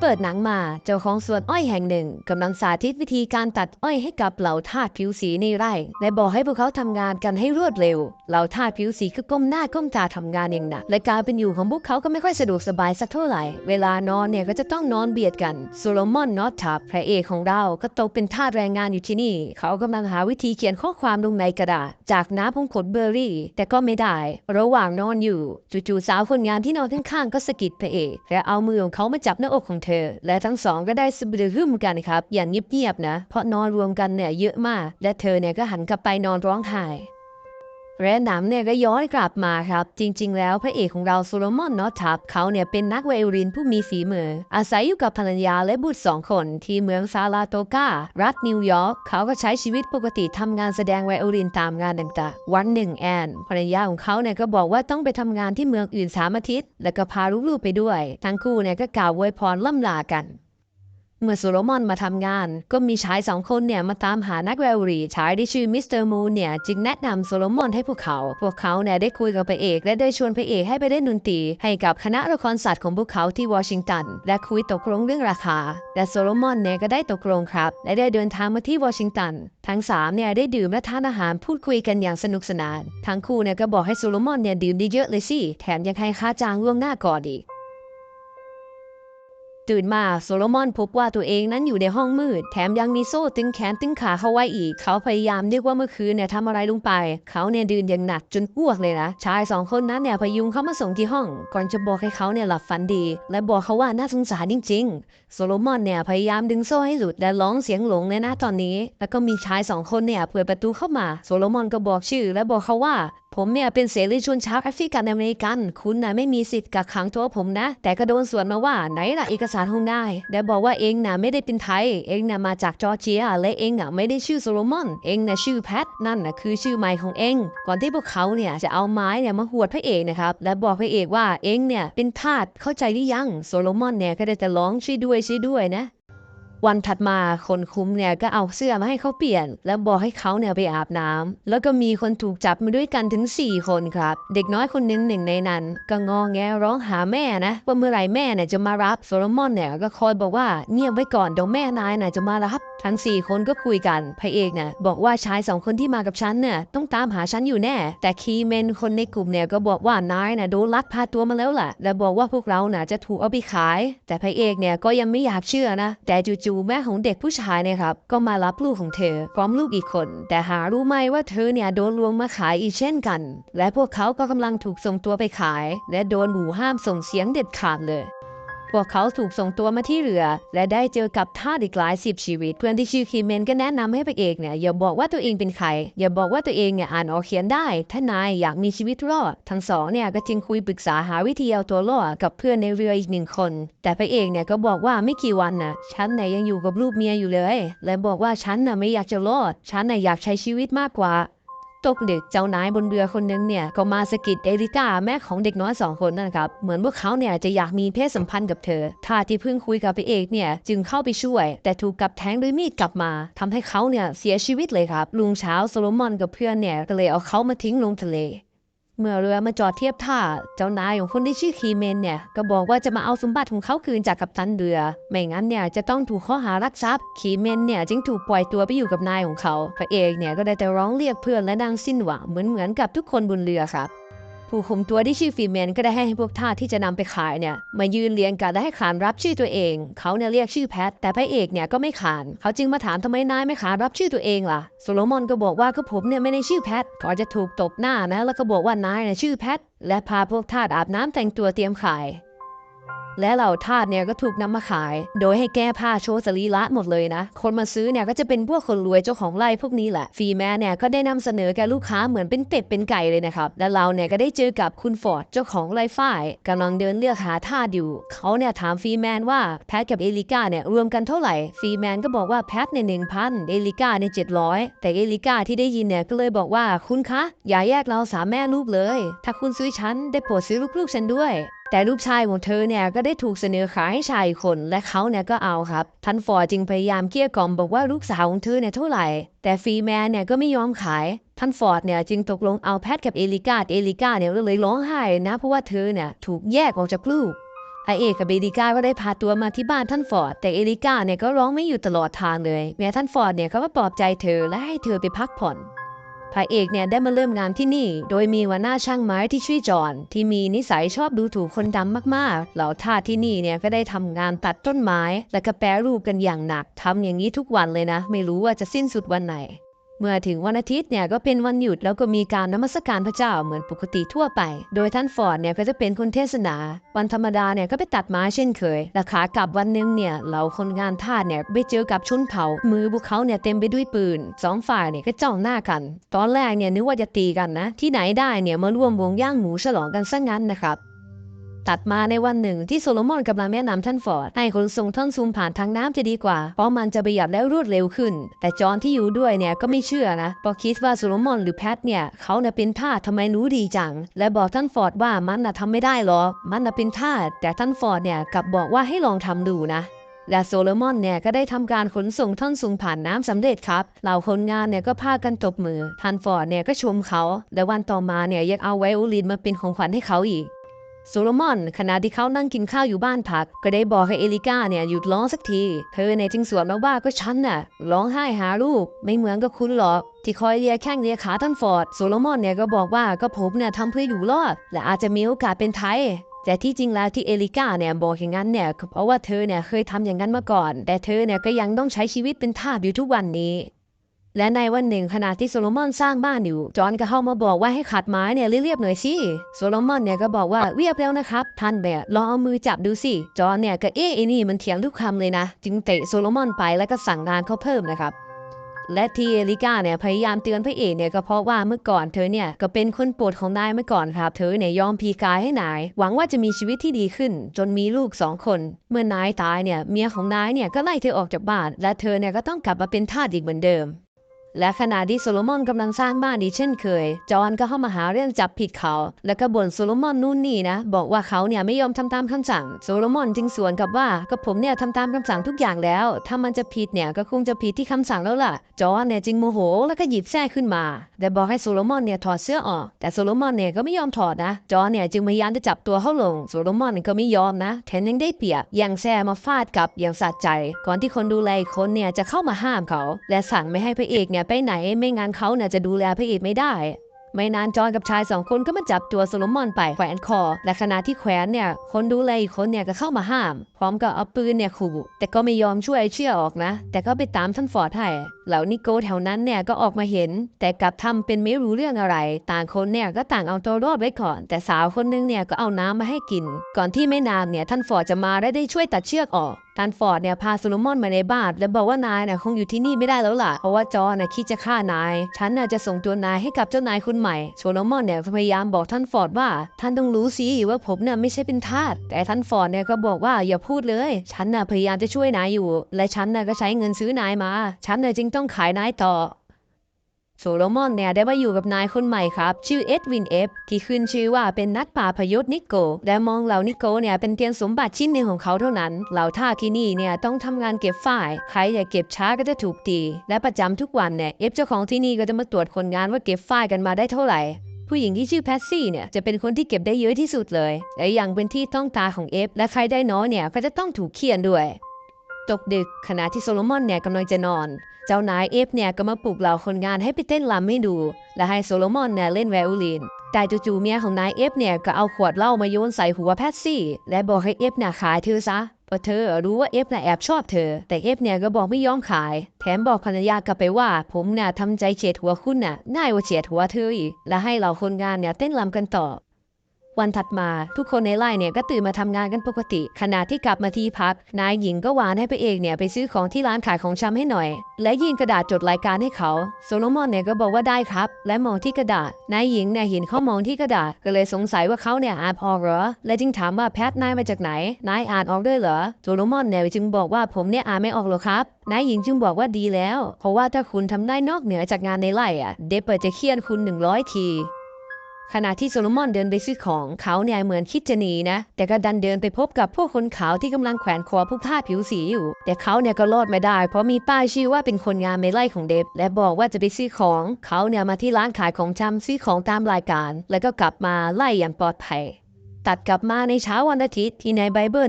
เปิดหนังมาเจ้าของสวนอ้อยแห่งหนึ่งกำลังสาธิตวิธีการตัดอ้อยให้กับเหล่าทาสผิวสีในไร่และบอกให้พวกเขาทำงานกันให้รวดเร็ว เหล่าทาสผิวสีก็ก้มหน้าก้มตาทำงานอย่างหนักและการเป็นอยู่ของพวกเขาก็ไม่ค่อยสะดวกสบายสักเท่าไหร่ เวลานอนเนี่ยก็จะต้องนอนเบียดกันโซโลมอนนอตทับพระเอกของเราก็ตกเป็นทาสแรงงานอยู่ที่นี่ เขากำลังหาวิธีเขียนข้อความลงในกระดาษ จากน้ำพงขดเบอร์รี่ แต่ก็ไม่ได้ ระหว่างนอนอยู่จู่ๆสาวคนงานที่นอนข้างๆก็สะกิดพระเอกและเอามือของเขามาจับหน้าอกของเธอและทั้งสองก็ได้สบดรึมกันครับอย่างเงียบๆนะ เพราะนอนรวมกันเนี่ยเยอะมาก และเธอเนี่ยก็หันกลับไปนอนร้องไห้ และหนังเนี่ยก็ย้อนกลับมาครับ จริง ๆ แล้วพระเอกของเราโซโลมอนนอตทับเขาเนี่ยเป็นนักไวโอลินผู้มีฝีมือ อาศัยอยู่กับภรรยาและบุตรสองคน ที่เมืองซาลาโตการัฐนิวยอร์กเขาก็ใช้ชีวิตปกติทำงานแสดงไวโอลินตามงานต่างๆ วันหนึ่งแอนภรรยาของเขาเนี่ยก็บอกว่าต้องไปทำงานที่เมืองอื่นสามอาทิตย์ แล้วก็พาลูกๆไปด้วย ทั้งคู่เนี่ยก็กล่าวอวยพรล่ำลากัน เมื่อโซโลมอนมาทำงาน ก็มีชายสองคนเนี่ยมาตามหานักแววรีชายที่ชื่อมิสเตอร์มูนเนี่ยจึงแนะนำโซโลมอนให้พวกเขา พวกเขาเนี่ยได้คุยกับพระเอกและได้ชวนพระเอกให้ไปเล่นดนตรีให้กับคณะละครสัตว์ของพวกเขาที่วอชิงตัน และคุยตกลงเรื่องราคา และโซโลมอนเนี่ยก็ได้ตกลงครับ และได้เดินทางมาที่วอชิงตัน ทั้งสามเนี่ยได้ดื่มและทานอาหารพูดคุยกันอย่างสนุกสนาน ทั้งคู่เนี่ยก็บอกให้โซโลมอนเนี่ยดื่มด้เยอะเลยสิแถมยังให้ค่าจ้างล่วงหน้าก่อนอีก ตื่นมาโซโลมอนพบว่าตัวเองนั้นอยู่ในห้องมืด แถมยังมีโซ่ตึงแขนตึงขาเขาไว้อีก เขาพยายามเรียกว่าเมื่อคืนเนี่ยทำอะไรลงไป เขาเนี่ยดื่นอย่างหนักจนอ้วกเลยนะ ชายสองคนนั้นเนี่ยพยุงเขามาส่งที่ห้อง ก่อนจะบอกให้เขาเนี่ยหลับฝันดี และบอกเขาว่าน่าสงสารจริง ๆ โซโลมอนเนี่ยพยายามดึงโซ่ให้หลุดและร้องเสียงหลงเลยนะตอนนี้ แล้วก็มีชายสองคนเนี่ยเปิดประตูเข้ามา โซโลมอนก็บอกชื่อ และบอกเขาว่า ผมเนี่ยเป็นเสรีชนชาวแอฟริกันอเมริกัน คุณน่ะไม่มีสิทธิ์กักขังตัวผมนะ แต่ก็โดนสวนมาว่าไหนล่ะเอกสารของนายและบอกว่าเองน่ะไม่ได้เป็นไทย เองน่ะมาจากจอร์เจีย และเองน่ะไม่ได้ชื่อโซโลมอน เองน่ะชื่อแพท นั่นน่ะคือชื่อใหม่ของเอง ก่อนที่พวกเขาเนี่ยจะเอาไม้เนี่ยมาหวดพระเอกนะครับ และบอกพระเอกว่าเองเนี่ยเป็นทาสเข้าใจหรือยัง โซโลมอนเนี่ยก็ได้แต่ร้องช่วยด้วยช่วยด้วยนะ วันถัดมาคนคุ้มเนี่ยก็เอาเสื้อมาให้เขาเปลี่ยน แล้วบอกให้เขาเนี่ยไปอาบน้ำแล้วก็มีคนถูกจับมาด้วยกันถึง 4 คนครับ เด็กน้อยคนหนึงหนึ่งในนั้น ก็งอแงร้องหาแม่นะว่าเมื่อไหร่แม่เนี่ยจะมารับโซโลมอนเนี่ยก็คอยบอกว่าเงียบไว้ก่อนเดี๋ยวแม่นายน่ะจะมารับทั้ง 4 คนก็คุยกัน พระเอกเนี่ยบอกว่าชายสองคนที่มากับฉันเนี่ยต้องตามหาฉันอยู่แน่ แต่คีเมนคนในกลุ่มเนี่ยก็บอกว่านายน่ะโดนลักพาตัวมาแล้วล่ะและบอกว่าพวกเราน่ะจะถูกเอาไปขาย แต่พระเอกเนี่ยก็ยังไม่อยากเชื่อนะ แต่จู่ๆแม่ของเด็กผู้ชายเนะครับ ก็มารับลูกของเธอ พร้อมลูกอีกคน แต่หารู้ไหมว่าเธอเนี่ยโดนลวงมาขายอีกเช่นกัน และพวกเขาก็กำลังถูกส่งตัวไปขาย และโดนหมู่ห้ามส่งเสียงเด็ดขาดเลย พวกเขาถูกส่งตัวมาที่เรือ และได้เจอกับทาสอีกหลายสิบชีวิต เพื่อนที่ชื่อคีเมนก็แนะนำให้พระเอกเนี่ยอย่าบอกว่าตัวเองเป็นใคร อย่าบอกว่าตัวเองเนี่ยอ่านออกเขียนได้ ถ้านายอยากมีชีวิตรอด ทั้งสองเนี่ยก็จึงคุยปรึกษาหาวิธีเอาตัวรอดกับเพื่อนในเรืออีกหนึ่งคน แต่พระเอกเนี่ยก็บอกว่าไม่กี่วันน่ะฉันเนี่ยยังอยู่กับลูกเมียอยู่เลย และบอกว่าฉันน่ะไม่อยากจะรอด ฉันน่ะอยากใช้ชีวิตมากกว่า ตกเด็กเจ้านายบนเรือคนหนึงเนี่ยก็มาสะกิดเอริก้าแม่ของเด็กน้อยสองคนนั่นนะครับเหมือนพวกเขาเนี่ยจะอยากมีเพศสัมพันธ์กับเธอท่าที่เพิ่งคุยกับพระเอกเนี่ยจึงเข้าไปช่วย แต่ถูกกับแทงด้วยมีดกลับมาทำให้เขาเนี่ยเสียชีวิตเลยครับลุงเช้าโซโลมอนกับเพื่อนเนี่ยก็เลยเอาเขามาทิ้งลงทะเล เมื่อเรือมาจอดเทียบท่า เจ้านายของคนที่ชื่อคีเมนเนี่ย ก็บอกว่าจะมาเอาสมบัติของเขาคืนจากกัปตันเรือ ไม่งั้นเนี่ยจะต้องถูกข้อหารักทรัพย์ คีเมนเนี่ยจึงถูกปล่อยตัวไปอยู่กับนายของเขา พระเอกเนี่ยก็ได้แต่ร้องเรียกเพื่อนและนางสิ้นหวังเหมือนเหมือนกับทุกคนบนเรือครับ ผู้คุมตัวที่ชื่อฟีเมนก็ได้ให้พวกทาสที่จะนำไปขายเนี่ยมายืนเรียงกันและให้ขานรับชื่อตัวเอง เขาเนี่ยเรียกชื่อแพท แต่พระเอกเนี่ยก็ไม่ขาน เขาจึงมาถามทำไมนายไม่ขานรับชื่อตัวเองล่ะโซโลมอนก็บอกว่าก็ผมเนี่ยไม่ได้ชื่อแพทก่อนจะถูกตบหน้านะแล้วก็บอกว่านายเนี่ยชื่อแพทและพาพวกทาสอาบน้ำแต่งตัวเตรียมขาย และเหล่าทาสเนี่ยก็ถูกนำมาขาย โดยให้แก้ผ้าโชว์สรีระหมดเลยนะ คนมาซื้อเนี่ยก็จะเป็นพวกคนรวยเจ้าของไร่พวกนี้แหละฟีแมนเนี่ยก็ได้นำเสนอแก่ลูกค้าเหมือนเป็นเป็ดเป็นไก่เลยนะครับ และเราเนี่ยก็ได้เจอกับคุณฟอร์ดเจ้าของไร่ฝ้ายกำลังเดินเลือกหาทาสอยู่ เขาเนี่ยถามฟีแมนว่าแพทกับเอลิก้าเนี่ยรวมกันเท่าไหร่ฟีแมนก็บอกว่าแพทในหนึ่งพันเอลิก้าในเจ็ดร้อยแต่เอลิก้าที่ได้ยินเนี่ยก็เลยบอกว่าคุณคะอย่าแยกเราสามแม่ลูกเลย ถ้าคุณซื้อฉันได้โปรดซื้อลูกๆฉันด้วย แต่ลูกชายของเธอเนี่ยก็ได้ถูกเสนอขายให้ชายคน และเขาเนี่ยก็เอาครับทันฟอร์ดจึงพยายามเกลี้ยกล่อมบอกว่าลูกสาวของเธอเนี่ยเท่าไหร่ แต่ฟรีแมนเนี่ยก็ไม่ยอมขายทันฟอร์ดเนี่ยจึงตกลงเอาแพทกับเอลิกาเอลิกาเนี่ยก็เลยร้องไห้นะเพราะว่าเธอเนี่ยถูกแยกออกจากลูกอเอกกับเอลิกาก็ได้พาตัวมาที่บ้านท่านฟอร์ด แต่เอลิกาเนี่ยก็ร้องไม่อยู่ตลอดทางเลยแม้ท่านฟอร์ดเนี่ยเขาก็ปลอบใจเธอและให้เธอไปพักผ่อน พระเอกเนี่ยได้มาเริ่มงานที่นี่ โดยมีวันหน้าช่างไม้ที่ชื่อจอนที่มีนิสัยชอบดูถูกคนดำมากๆ เหล่าทาสที่นี่เนี่ยก็ได้ทำงานตัดต้นไม้ และก็แปรรูปกันอย่างหนักทำอย่างนี้ทุกวันเลยนะ ไม่รู้ว่าจะสิ้นสุดวันไหน เมื่อถึงวันอาทิตย์เนี่ยก็เป็นวันหยุดแล้วก็มีการนมัสการพระเจ้าเหมือนปกติทั่วไป โดยท่านฟอร์ดเนี่ยก็จะเป็นคนเทศนา วันธรรมดาเนี่ยก็ไปตัดไม้เช่นเคยและขากลับวันหนึงเนี่ยเหล่าคนงานทาสเนี่ยไปเจอกับชนเผ่ามือพวกเขาเนี่ยเต็มไปด้วยปืนสองฝ่ายเนี่ยก็จ้องหน้ากัน ตอนแรกเนี่ยนึกว่าจะตีกันนะ ที่ไหนได้เนี่ยมาร่วมวงย่างหมูฉลองกันซะงั้นนะครับ ตัดมาในวันหนึ่งที่โซโลมอนกำลังแนะนำท่านฟอร์ดให้ขนส่งท่อนซูมผ่านทางน้ำจะดีกว่า เพราะมันจะประหยัดและรวดเร็วขึ้น แต่จอห์นที่อยู่ด้วยเนี่ยก็ไม่เชื่อนะเพราะคิดว่าโซโลมอนหรือแพทเนี่ยเขาน่ะเป็นทาสทำไมรู้ดีจัง และบอกท่านฟอร์ดว่ามันน่ะทำไม่ได้หรอกมันน่ะเป็นทาสแต่ท่านฟอร์ดเนี่ยกลับบอกว่าให้ลองทำดูนะและโซโลมอนเนี่ยก็ได้ทำการขนส่งท่อนสูงผ่านน้ำสำเร็จครับ เหล่าคนงานเนี่ยก็พากันตบมือทันฟอร์ดเนี่ยก็ชมเขา และวันต่อมาเนี่ยยังเอาไวโอลินมาเป็นของขวัญให้เขาอีก โซโลมอนขณะที่เขานั่งกินข้าวอยู่บ้านพัก ก็ได้บอกให้เอลิก้าเนี่ยหยุดร้องสักที เธอเนี่ยจึงสวนมาว่าก็ฉันน่ะร้องไห้หาลูก ไม่เหมือนกับคุณหรอก ที่คอยเลียแข้งเลียขาท่านฟอร์ดโซโลมอนเนี่ยก็บอกว่าก็ผมเนี่ยทำเพื่ออยู่รอด และอาจจะมีโอกาสเป็นไทยแต่ที่จริงแล้วที่เอลิก้าเนี่ยบอกอย่างนั้นเนี่ยเพราะว่าเธอเนี่ยเคยทำอย่างนั้นมาก่อน แต่เธอเนี่ยก็ยังต้องใช้ชีวิตเป็นทาสอยู่ทุกวันนี้ และในวันหนึ่งขณะที่โซโลมอนสร้างบ้านอยู่ จอห์นก็เข้ามาบอกว่าให้ขัดไม้เนี่ยเรียบๆหน่อยสิโซโลมอนเนี่ยก็บอกว่าเรียบแล้วนะครับ ท่านแบบลองเอามือจับดูสิจอห์นเนี่ยก็เอ๊ะไอ้นี่มันเถียงทุกคำเลยนะ จึงเตะโซโลมอนไปแล้วก็สั่งงานเขาเพิ่มนะครับและที่เอลิก้าเนี่ยพยายามเตือนพระเอกเนี่ยก็เพราะว่าเมื่อก่อนเธอเนี่ยก็เป็นคนโปรดของนายเมื่อก่อนครับ เธอเนี่ยยอมพีกายให้นาย หวังว่าจะมีชีวิตที่ดีขึ้น จนมีลูกสองคน เมื่อนายตายเนี่ยเมียของนายเนี่ยก็ไล่เธอออกจากบ้าน และเธอเนี่ยก็ต้องกลับมาเป็นทาสอีกเหมือนเดิม และขณะที่โซโลมอนกำลังสร้างบ้านอีกเช่นเคย จอห์นก็เข้ามาหาเรื่องจับผิดเขา แล้วก็บ่นโซโลมอนนู่นนี่นะ บอกว่าเขาเนี่ยไม่ยอมทำตามคำสั่ง โซโลมอนจึงสวนกลับว่าก็ผมเนี่ยทำตามคำสั่งทุกอย่างแล้ว ถ้ามันจะผิดเนี่ยก็คงจะผิดที่คำสั่งแล้วล่ะ จอห์นเนี่ยจึงโมโหแล้วก็หยิบแส้ขึ้นมา แต่บอกให้โซโลมอนเนี่ยถอดเสื้อออก แต่โซโลมอนเนี่ยก็ไม่ยอมถอดนะ จอห์นเนี่ยจึงพยายามจะจับตัวเขาลง โซโลมอนก็ไม่ยอมนะแถมยังได้เปรียบย่งแส้มาฟาดกลับอย่างสะใจ ก่อนที่คนดูแลคนเนี่ยจะเข้ามาห้ามเขา และสั่งไม่ให้พระเอกเนี่ยไปไหน ไม่งั้นเขาน่ยจะดูแลพระเอกไม่ได้ ไม่นานจอนกับชายสองคนก็มาจับตัวโซโลมอนไปแขวนคอ และขณะที่แขวนเนี่ย คนดูแลอีกคนเนี่ยก็เข้ามาห้าม พร้อมกับเอาปืนเนี่ยขู่แต่ก็ไม่ยอมช่วยเชื่อออกนะ แต่ก็ไปตามท่านฟอร์ดให้เหล่านิโก้แถวนั้นเนี่ยก็ออกมาเห็น แต่กลับทำเป็นไม่รู้เรื่องอะไร ต่างคนเนี่ยก็ต่างเอาตัวรอดไว้ก่อน แต่สาวคนนึงเนี่ยก็เอาน้ำมาให้กิน ก่อนที่ไม่นานเนี่ยท่านฟอร์ดจะมาและได้ช่วยตัดเชือกออกท่านฟอร์ดเนี่ยพาโซโลมอนมาในบ้านและบอกว่านายเนี่ยคงอยู่ที่นี่ไม่ได้แล้วล่ะ เพราะว่าจอเนี่ยคิดจะฆ่านาย ฉันน่ะจะส่งตัวนายให้กับเจ้านายคนใหม่ โซโลมอนเนี่ยพยายามบอกท่านฟอร์ดว่า ท่านต้องรู้สิว่าผมเนี่ยไม่ใช่เป็นทาส แต่ท่านฟอร์ดเนี่ยก็บอกว่าอย่าพูดเลย ฉันน่ะพยายามจะช่วยนายอยู่ และฉันน่ะก็ใช้เงินซื้อนายมา ฉันน่ะจึงต้องขายนายต่อ โซโลมอนเนี่ยได้มาอยู่กับนายคนใหม่ครับ ชื่อเอ็ดวินเอฟที่ขึ้นชื่อว่าเป็นนักป่าพยศนิโกและมองเหล่านิโกเนี่ยเป็นเพียงสมบัติชิ้นหนึ่งของเขาเท่านั้น เหล่าท่าที่นี่เนี่ยต้องทำงานเก็บฝ้าย ใครอย่าเก็บช้าก็จะถูกตีและประจำทุกวันเนี่ยเอฟเจ้าของที่นี่ก็จะมาตรวจคนงานว่าเก็บฝ้ายกันมาได้เท่าไหร่ผู้หญิงที่ชื่อแพทซี่เนี่ยจะเป็นคนที่เก็บได้เยอะที่สุดเลย และยังเป็นที่ต้องตาของเอฟ และใครได้น้อยเนี่ยก็จะต้องถูกเคี่ยนด้วย ตกดึกขณะที่โซโลมอนเนี่ยกำลังจะนอน เจ้านายเอฟเนี่ยก็มาปลุกเหล่าคนงานให้ไปเต้นรำให้ดู และให้โซโลมอนเนี่ยเล่นไวโอลิน แต่จู่ๆเมียของนายเอฟเนี่ยก็เอาขวดเหล้ามาโยนใส่หัวแพทซี่ และบอกให้เอฟเนี่ยขายเธอซะเพราะเธอรู้ว่าเอฟน่ะแอบชอบเธอ แต่เอฟเนี่ยก็บอกไม่ยอมขาย แถมบอกภรรยากลับไปว่า ผมเนี่ยทำใจเฉียดหัวคุณน่ะง่ายกว่าเฉียดหัวเธออีก และให้เหล่าคนงานเนี่ยเต้นรำกันต่อ วันถัดมาทุกคนในไร่เนี่ยก็ตื่นมาทำงานกันปกติ ขณะที่กลับมาที่พัก นายหญิงก็วานให้พระเอกเนี่ยไปซื้อของที่ร้านขายของชำให้หน่อย และยื่นกระดาษจดรายการให้เขาโซโลมอนเนี่ยก็บอกว่าได้ครับ และมองที่กระดาษนายหญิงเนี่ยเห็นเขามองที่กระดาษก็เลยสงสัยว่าเขาเนี่ยอ่านออกเหรอและจึงถามว่าแพทนายมาจากไหนนายอ่านออกด้วยเหรอโซโลมอนเนี่ยจึงบอกว่าผมเนี่ยอ่านไม่ออกหรอกครับนายหญิงจึงบอกว่าดีแล้ว เพราะว่าถ้าคุณทำได้นอกเหนือจากงานในไร่อะเดปเปอร์จะเคี่ยนคุณหนึ่งร้อยที ขณะที่โซโลมอนเดินไปซื้อของเขาเนี่ยเหมือนคิดจะหนีนะ แต่ก็ดันเดินไปพบกับพวกคนขาวที่กำลังแขวนคอผู้ผ้าผิวสีอยู่ แต่เขาเนี่ยก็รอดไม่ได้ เพราะมีป้ายชื่อว่าเป็นคนงานในไร่ของเดฟและบอกว่าจะไปซื้อของ เขาเนี่ยมาที่ร้านขายของชำซื้อของตามรายการ แล้วก็กลับมาไล่อย่างปลอดภัย ตัดกลับมาในเช้าวันอาทิตย์ที่ในไบเบิล